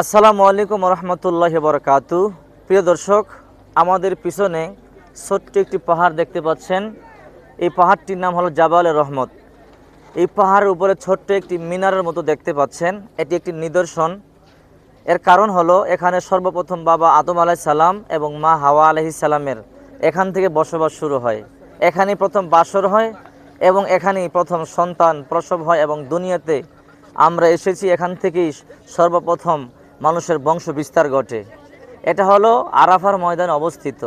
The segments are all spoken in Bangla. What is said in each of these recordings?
আসসালামু আলাইকুম রহমতুল্লাহ বরকাতু। প্রিয় দর্শক, আমাদের পিছনে ছোট্ট একটি পাহাড় দেখতে পাচ্ছেন। এই পাহাড়টির নাম হলো জাবালে রহমত। এই পাহাড়ের উপরে ছোট্ট একটি মিনারের মতো দেখতে পাচ্ছেন। এটি একটি নিদর্শন। এর কারণ হলো এখানে সর্বপ্রথম বাবা আদম আলাহ সালাম এবং মা হাওয়া আলহি সালামের এখান থেকে বসবাস শুরু হয়। এখানেই প্রথম বাসর হয় এবং এখানেই প্রথম সন্তান প্রসব হয় এবং দুনিয়াতে আমরা এসেছি এখান থেকেই সর্বপ্রথম মানুষের বংশ বিস্তার ঘটে। এটা হলো আরাফার ময়দানে অবস্থিত।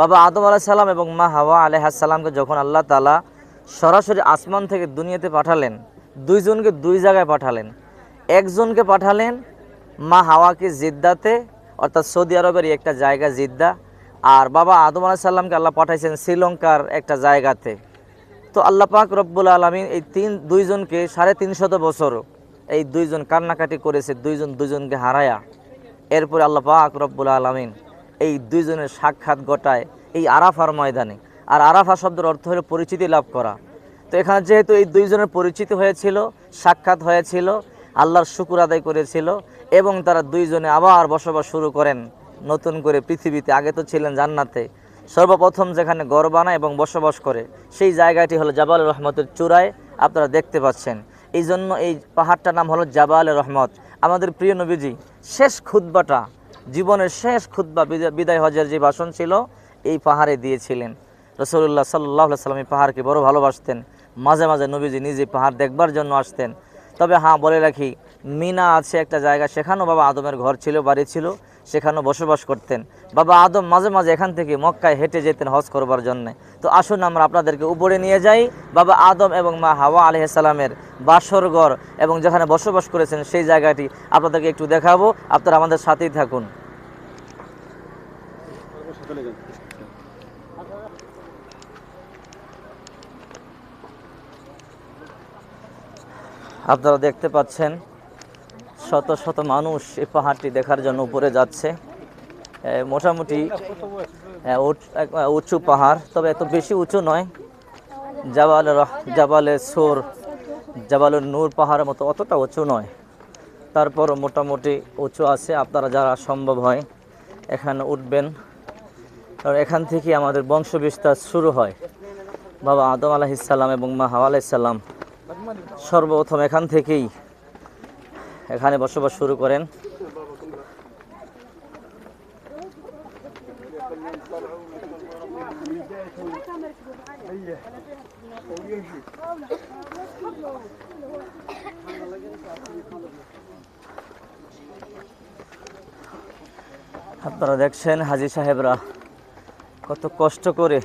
বাবা আদম আলাহ সালাম এবং মা হাওয়া আলহাসাল্লামকে যখন আল্লাহ তালা সরাসরি আসমান থেকে দুনিয়াতে পাঠালেন, দুইজনকে দুই জায়গায় পাঠালেন। একজনকে পাঠালেন মা হাওয়াকে জিদ্দাতে, অর্থাৎ সৌদি আরবের একটা জায়গা জিদ্দা, আর বাবা আদম আলাহ সাল্লামকে আল্লাহ পাঠাইছেন শ্রীলঙ্কার একটা জায়গাতে। তো আল্লাহ পাক রব্বুল আলমিন এই তিন, দুইজনকে সাড়ে তিনশত বছর এই দুইজন কান্নাকাটি করেছে, দুইজন দুজনকে হারায়া। এরপরে আল্লাহ পাক রব্বুল আলমিন এই দুইজনের সাক্ষাৎ ঘটায় এই আরাফার ময়দানে। আর আরাফা শব্দের অর্থ হলো পরিচিতি লাভ করা। তো এখানে যেহেতু এই দুইজনের পরিচিতি হয়েছিল, সাক্ষাৎ হয়েছিল, আল্লাহর শুকুর আদায় করেছিল এবং তারা দুইজনে আবার বসবাস শুরু করেন নতুন করে পৃথিবীতে। আগে তো ছিলেন জান্নাতে। সর্বপ্রথম যেখানে গড় বানায় এবং বসবাস করে, সেই জায়গাটি হলো জাবাল রহমতের চূড়ায়। আপনারা দেখতে পাচ্ছেন। এই জন্য এই পাহাড়টার নাম হলো জাবাল রহমত। আমাদের প্রিয় নবীজি, শেষ খুদ্বাটা জীবনের শেষ খুদ্া বিদায় হজের যে ভাষণ ছিল, এই পাহাড়ে দিয়েছিলেন। রসুল্লাহ সাল্লাহ সাল্লাম এই পাহাড়কে বড় ভালোবাসতেন। মাঝে মাঝে নবীজি নিজে পাহাড় দেখবার জন্য আসতেন। তবে হ্যাঁ বলে রাখি, মিনা আছে একটা জায়গা, সেখানেও বাবা আদমের ঘর ছিল, বাড়ি ছিল। সেখানেও বসবাস করতেন। বাবা আদম মাঝে মাঝে এখান থেকে মক্কায় হেঁটে যেতেন হজ করবার জন্য। তো আসুন আমরা আপনাদেরকে উপরে নিয়ে যাই। বাবা আদম এবং মা হাওয়া আলহিসাল্লামের বাসরঘর এবং যেখানে বসবাস করেছেন সেই জায়গাটি আপনাদেরকে একটু দেখাবো। আপনারা আমাদের সাথেই থাকুন। আপনারা দেখতে পাচ্ছেন শত শত মানুষ এই পাহাড়টি দেখার জন্য উপরে যাচ্ছে। মোটামুটি উঁচু পাহাড়, তবে এত বেশি উঁচু নয়। জাবাল জাবালে সোর জাবালের নূর পাহাড়ের মতো অতটা উঁচু নয়। তারপর মোটামুটি উঁচু আছে, আপনারা যারা সম্ভব হয়, এখানে উঠবেন। কারণ এখান থেকে আমাদের বংশ বিস্তার শুরু হয়। বাবা আদম আলাহিসাল্লাম এবং মা হাওয়া আলাইসাল্লাম সর্বপ্রথম এখান থেকেই এখানে বসবাস শুরু করেন। আপনারা দেখছেন হাজি সাহেবরা কত কষ্ট করে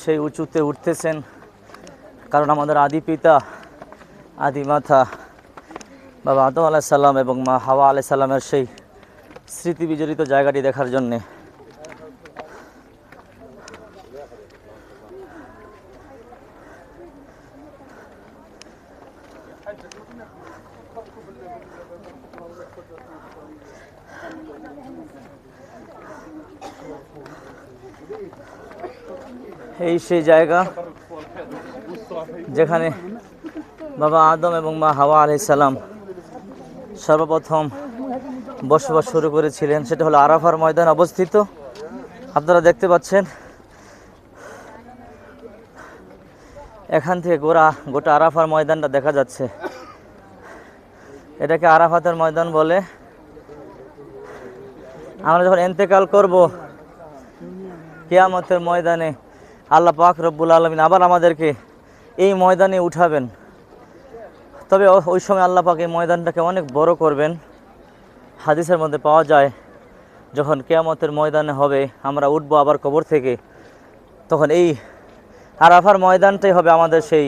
সেই উঁচুতে উঠতেছেন। কারণ আমাদের আদি পিতা, আদি মাথা বাবা আদম আলাহ সাল্লাম এবং মা হাওয়া আলাহ সাল্লামের সেই স্মৃতি বিজড়িত জায়গাটি দেখার জন্যে। এই সেই জায়গা যেখানে বাবা আদম এবং মা হাওয়া আলি সালাম সর্বপ্রথম বসবাস শুরু করেছিলেন, সেটা হলো আরাফার ময়দান অবস্থিত। আপনারা দেখতে পাচ্ছেন, এখান থেকে গোড়া, গোটা আরাফার ময়দানটা দেখা যাচ্ছে। এটাকে আরাফাতের ময়দান বলে। আমরা যখন এন্তেকাল করব, কেয়ামতের ময়দানে আল্লাহ পাক রব্বুল আলমিন আবার আমাদেরকে এই ময়দানে উঠাবেন। তবে ওই সময় আল্লাহ পাক ময়দানটাকে অনেক বড় করবেন। হাদিসের মধ্যে পাওয়া যায়, যখন কেয়ামতের ময়দানে হবে, আমরা উঠবো আবার কবর থেকে, তখন এই আরাফার ময়দানটাই হবে আমাদের সেই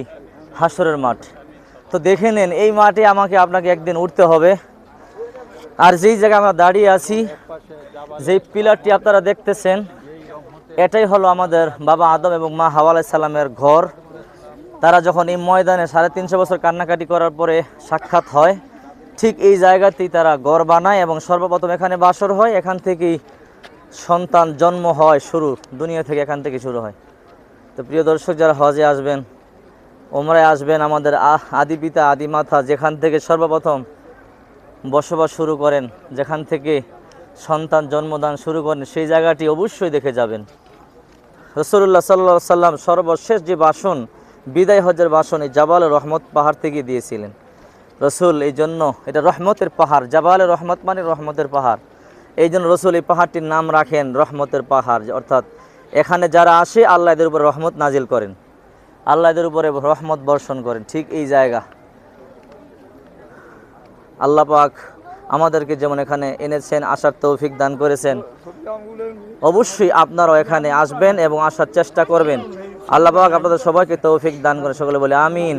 হাসরের মাঠ। তো দেখে নেন, এই মাঠে আমাকে আপনাকে একদিন উঠতে হবে। আর যেই জায়গায় আমরা দাঁড়িয়ে আছি, যেই পিলারটি আপনারা দেখতেছেন, এটাই হলো আমাদের বাবা আদম এবং মা হাওয়া সালামের ঘর। তারা যখন এই ময়দানে সাড়ে তিনশো বছর কান্নাকাটি করার পরে সাক্ষাৎ হয়, ঠিক এই জায়গাতেই তারা গড় বানায় এবং সর্বপ্রথম এখানে বাসর হয়, এখান থেকেই সন্তান জন্ম হয় শুরু, দুনিয়া থেকে এখান থেকে শুরু হয়। তো প্রিয় দর্শক, যারা হজে আসবেন ওমরায় আসবেন, আমাদের আদি পিতা, আদি মাথা যেখান থেকে সর্বপ্রথম বসবাস শুরু করেন, যেখান থেকে সন্তান জন্মদান শুরু করেন, সেই জায়গাটি অবশ্যই দেখে যাবেন। রসুল্লাহ সাল্লা সাল্লাম সর্বশেষ যে বাসন বিদায় হজের এই জাবাল রহমত পাহাড় থেকে দিয়েছিলেন। রসুল, এই জন্য এটা রহমতের পাহাড়। জাবাল রহমত মানে রহমতের পাহাড়। এই জন্য রসুল এই পাহাড়টির নাম রাখেন রহমতের পাহাড়। অর্থাৎ এখানে যারা আসে, আল্লাহ এদের উপর রহমত নাজিল করেন। আল্লাহ এদের উপরে রহমত বর্ষণ করেন। ঠিক এই জায়গা। আল্লাহ পাক আমাদেরকে যেমন এখানে এনেছেন, আসার তৌফিক দান করেছেন। অবশ্যই আপনারাও এখানে আসবেন এবং আসার চেষ্টা করবেন। আল্লাহ আপনাদের সবাইকে তৌফিক দান করে সকলে বলে আমিন।